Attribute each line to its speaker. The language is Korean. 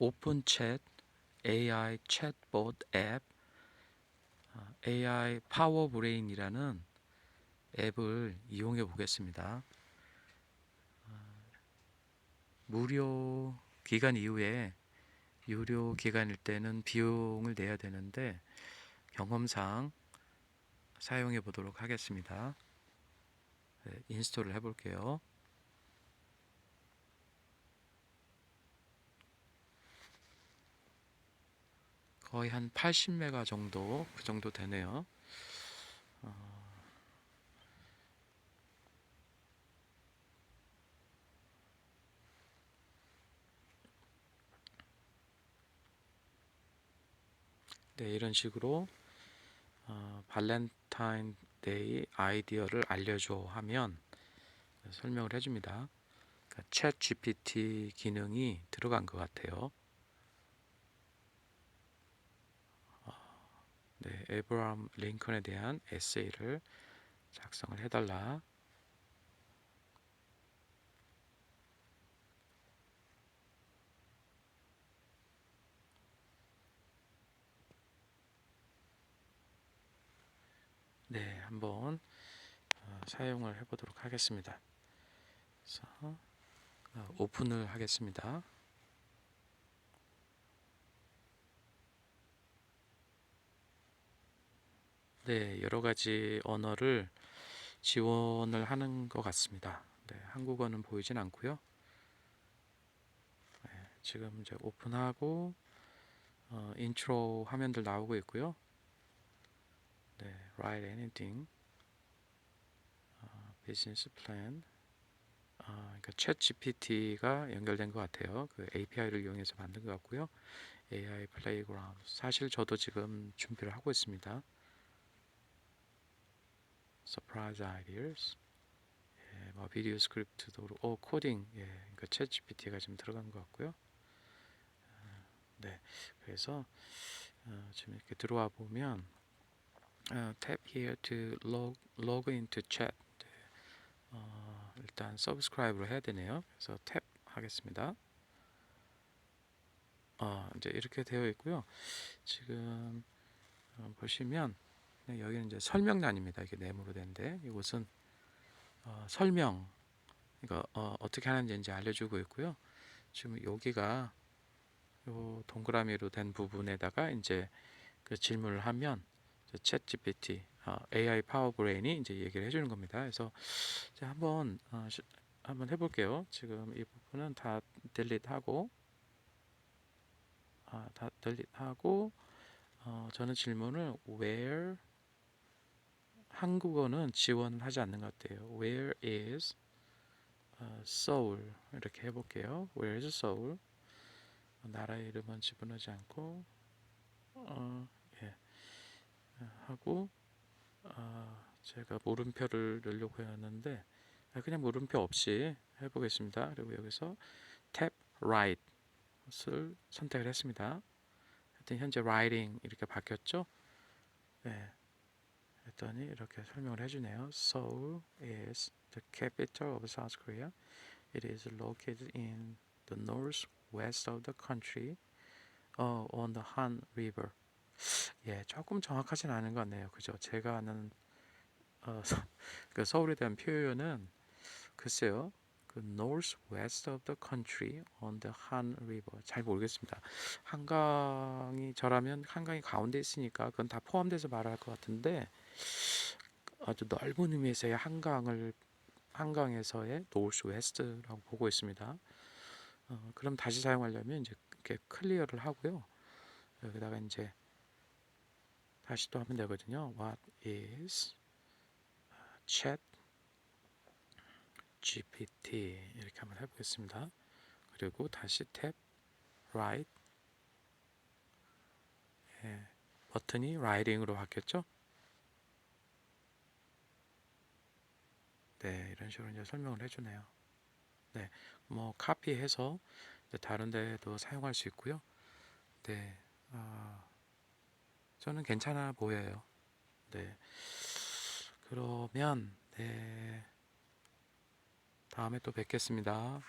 Speaker 1: 오픈 챗 AI 챗봇 앱 어, AI 파워 브레인이라는 앱을 이용해 보겠습니다. 어, 무료 기간 이후에 유료 기간일 때는 비용을 내야 되는데 경험상 사용해 보도록 하겠습니다. 네, 인스톨을 해 볼게요. 거의 한 80메가 정도 그 정도 되네요. 어, 네, 이런 식으로 어, 발렌타인데이 아이디어를 알려줘 하면 설명을 해줍니다. 그러니까 챗 GPT 기능이 들어간 것 같아요. 네, 에브라함 링컨에 대한 에세이를 작성을 해달라. 네, 한번 어, 사용을 해보도록 하겠습니다. 그래서 어, 오픈을 하겠습니다. 네, 여러 가지 언어를 지원을 하는 것 같습니다. 네, 한국어는 보이진 않고요. 네, 지금 이제 오픈하고 어, 인트로 화면들 나오고 있고요. 네, write anything, 어, business plan. 아, 그러니까 챗 GPT가 연결된 것 같아요. 그 API를 이용해서 만든 것 같고요. AI 플레이그라운드. 사실 저도 지금 준비를 하고 있습니다. Surprise ideas. 예, 뭐 비디오 스크립트도 그렇고, 오 코딩. 예, 그러니까 챗 GPT가 지금 들어간 것 같고요. 아, 네, 그래서 어, 지금 이렇게 들어와 보면 어, tap here to log log into chat. 네, 어, 일단 subscribe를 해야 되네요. 그래서 탭 하겠습니다. 어, 이제 이렇게 되어 있고요. 지금 어, 보시면 네, 여기는 이제 설명란입니다. 이게 네모로 된데 이곳은 어, 설명 이거 어, 어떻게 하는지 이제 알려주고 있고요. 지금 여기가 요 동그라미로 된 부분에다가 이제 그 질문을 하면 챗 GPT 어, AI 파워 브레인이 이제 얘기를 해주는 겁니다. 그래서 이제 한번 어, 시- 한번 해볼게요. 지금 이 부분은 다 델리트하고 아, 다 델리트하고 어, 저는 질문을 where 한국어는 지원을 하지 않는 것 같아요. Where is 어, Seoul 이렇게 해볼게요. Where is Seoul? 나라의 이름은 집어넣지 않고 어, 예. 하고 아, 제가 물음표를 넣으려고 했는데 아, 그냥 물음표 없이 해보겠습니다. 그리고 여기서 탭 right을 선택을 했습니다. 하여튼 현재 writing 이렇게 바뀌었죠. 네. 했더니 이렇게 설명을 해주네요. Seoul is the capital of South Korea. It is located in the northwest of the country, uh, on the Han River. 예, 조금 정확하진 않은 것 같네요. 그죠? 제가 아는 어, 서, 그 서울에 대한 표현은 글쎄요. 그 northwest of the country on the Han River. 잘 모르겠습니다. 한강이 저라면 한강이 가운데 있으니까 그건 다 포함돼서 말할 것 같은데 아주 넓은 의미에서의 한강을 한강에서의 northwest라고 보고 있습니다. 어, 그럼 다시 사용하려면 이제 이렇게 클리어를 하고요. 여기다가 이제 다시 또 하면 되거든요. What is chat GPT 이렇게 한번 해보겠습니다. 그리고 다시 탭 right 예, 버튼이 writing으로 바뀌었죠. 네, 이런 식으로 이제 설명을 해주네요. 네, 뭐 카피해서 다른 데도 사용할 수 있고요. 네, 아, 저는 괜찮아 보여요. 네, 그러면 네, 다음에 또 뵙겠습니다.